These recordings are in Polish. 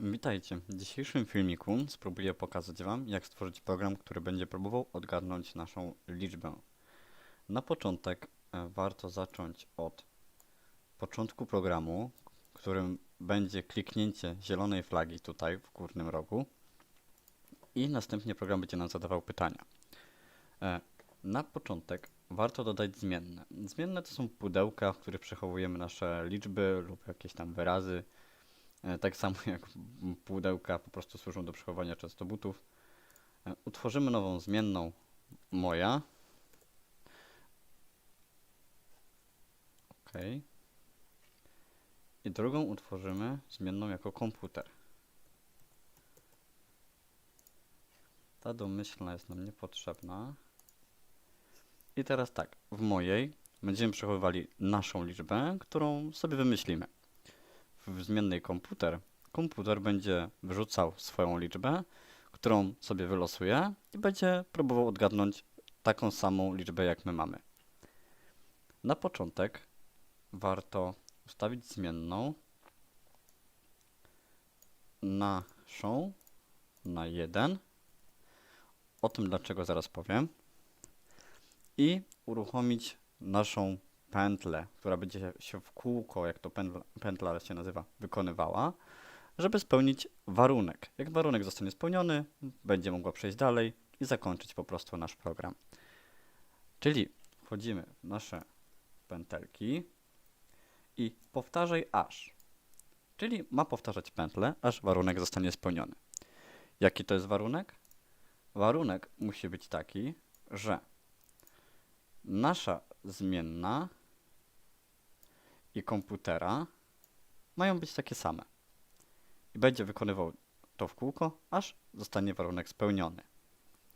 Witajcie. W dzisiejszym filmiku spróbuję pokazać Wam, jak stworzyć program, który będzie próbował odgadnąć naszą liczbę. Na początek e, warto zacząć od początku programu, którym będzie kliknięcie zielonej flagi tutaj w górnym rogu i następnie program będzie nam zadawał pytania. E, Na początek warto dodać zmienne. Zmienne to są pudełka, w których przechowujemy nasze liczby lub jakieś tam wyrazy. E, Tak samo jak pudełka po prostu służą do przechowywania częstobutów. E, Utworzymy nową zmienną moja. OK. I drugą utworzymy zmienną jako komputer. Ta domyślna jest nam niepotrzebna. I teraz tak, w mojej będziemy przechowywali naszą liczbę, którą sobie wymyślimy w zmiennej komputer, komputer będzie wrzucał swoją liczbę, którą sobie wylosuje i będzie próbował odgadnąć taką samą liczbę, jak my mamy. Na początek warto ustawić zmienną naszą na 1. O tym dlaczego zaraz powiem. I uruchomić naszą pętlę, która będzie się w kółko, jak to pętla, pętla się nazywa, wykonywała, żeby spełnić warunek. Jak warunek zostanie spełniony, będzie mogła przejść dalej i zakończyć po prostu nasz program. Czyli wchodzimy w nasze pętelki i powtarzaj aż. Czyli ma powtarzać pętlę, aż warunek zostanie spełniony. Jaki to jest warunek? Warunek musi być taki, że nasza zmienna i komputera mają być takie same. I będzie wykonywał to w kółko, aż zostanie warunek spełniony.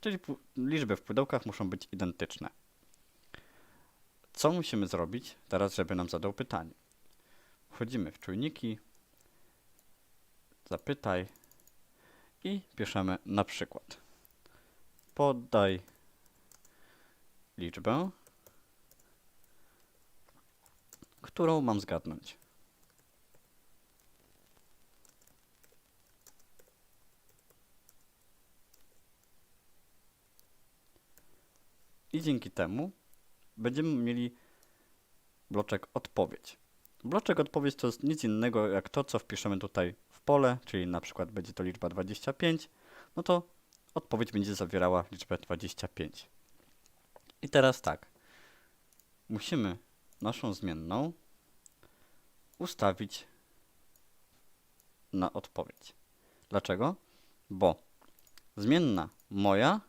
Czyli liczby w pudełkach muszą być identyczne. Co musimy zrobić teraz, żeby nam zadał pytanie? Wchodzimy w czujniki, zapytaj i piszemy na przykład podaj liczbę, którą mam zgadnąć. I dzięki temu będziemy mieli bloczek odpowiedź. Bloczek odpowiedź to jest nic innego jak to, co wpiszemy tutaj w pole, czyli na przykład będzie to liczba 25, no to odpowiedź będzie zawierała liczbę 25. I teraz tak. Musimy naszą zmienną ustawić na odpowiedź. Dlaczego? Bo zmienna moja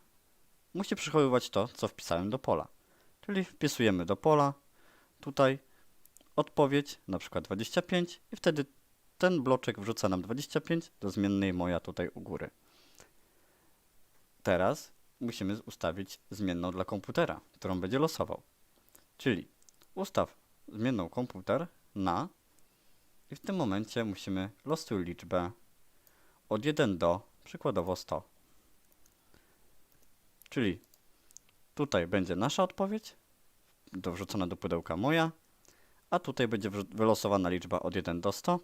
musi przechowywać to, co wpisałem do pola. Czyli wpisujemy do pola tutaj odpowiedź, na przykład 25 i wtedy ten bloczek wrzuca nam 25 do zmiennej moja tutaj u góry. Teraz musimy ustawić zmienną dla komputera, którą będzie losował. Czyli ustaw zmienną komputer na i w tym momencie musimy losuj liczbę od 1 do przykładowo 100. Czyli tutaj będzie nasza odpowiedź, do wrzucona do pudełka moja, a tutaj będzie wylosowana liczba od 1 do 100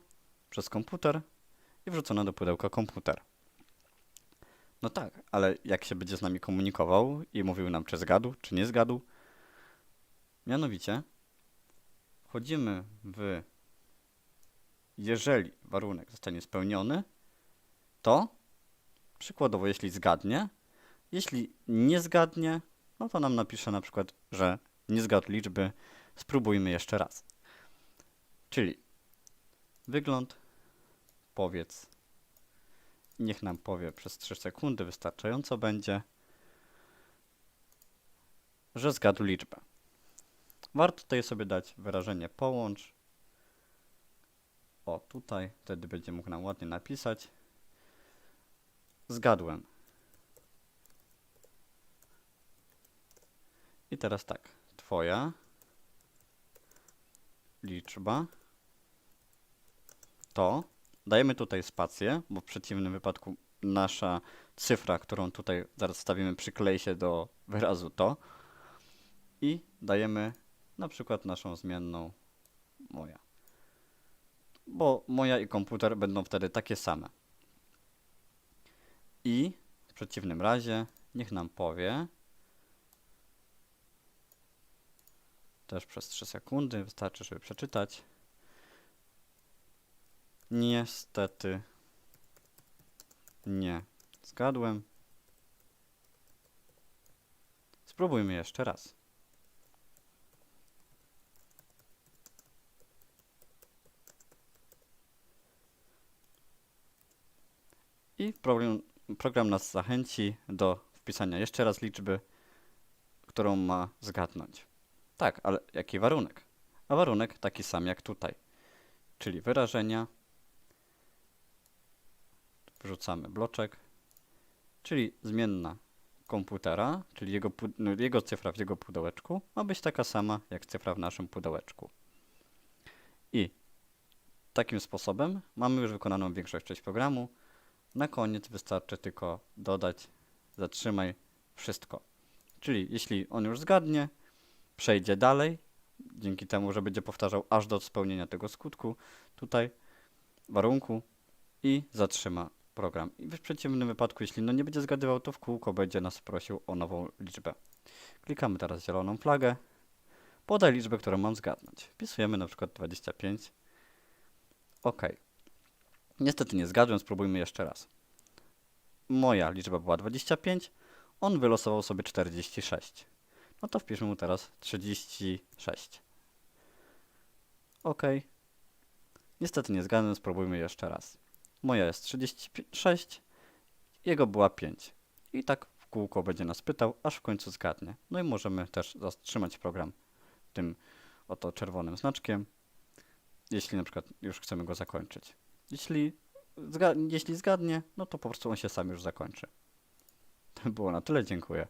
przez komputer i wrzucona do pudełka komputer. No tak, ale jak się będzie z nami komunikował i mówił nam, czy zgadł, czy nie zgadł, mianowicie wchodzimy w jeżeli warunek zostanie spełniony, to przykładowo, jeśli zgadnie, jeśli nie zgadnie, no to nam napisze na przykład, że nie zgadł liczby, spróbujmy jeszcze raz. Czyli wygląd, powiedz, niech nam powie przez 3 sekundy, wystarczająco będzie, że zgadł liczbę. Warto tutaj sobie dać wyrażenie połącz. O, tutaj, wtedy będzie mógł nam ładnie napisać. Zgadłem. I teraz tak, twoja liczba to, dajemy tutaj spację, bo w przeciwnym wypadku nasza cyfra, którą tutaj zaraz wstawimy, przyklei się do wyrazu to i dajemy na przykład naszą zmienną moja. Bo moja i komputer będą wtedy takie same. I w przeciwnym razie niech nam powie też przez 3 sekundy, wystarczy, żeby przeczytać. Niestety nie zgadłem. Spróbujmy jeszcze raz. I program, program nas zachęci do wpisania jeszcze raz liczby, którą ma zgadnąć. Tak, ale jaki warunek? A warunek taki sam jak tutaj, czyli wyrażenia. Wrzucamy bloczek, czyli zmienna komputera, czyli jego, no, jego cyfra w jego pudełeczku, ma być taka sama jak cyfra w naszym pudełeczku. I takim sposobem mamy już wykonaną większość część programu. Na koniec wystarczy tylko dodać zatrzymaj wszystko. Czyli jeśli on już zgadnie, przejdzie dalej, dzięki temu, że będzie powtarzał aż do spełnienia tego skutku, tutaj warunku i zatrzyma program. I w przeciwnym wypadku, jeśli no nie będzie zgadywał, to w kółko będzie nas prosił o nową liczbę. Klikamy teraz zieloną flagę. Podaj liczbę, którą mam zgadnąć. Wpisujemy na przykład 25. OK. Niestety nie zgadłem, spróbujmy jeszcze raz. Moja liczba była 25, on wylosował sobie 46. No to wpiszmy mu teraz 36. OK. Niestety nie zgadłem, spróbujmy jeszcze raz. Moja jest 36, jego była 5. I tak w kółko będzie nas pytał, aż w końcu zgadnie. No i możemy też zatrzymać program tym oto czerwonym znaczkiem, jeśli na przykład już chcemy go zakończyć. Jeśli, zga- jeśli zgadnie, no to po prostu on się sam już zakończy. To było na tyle, dziękuję.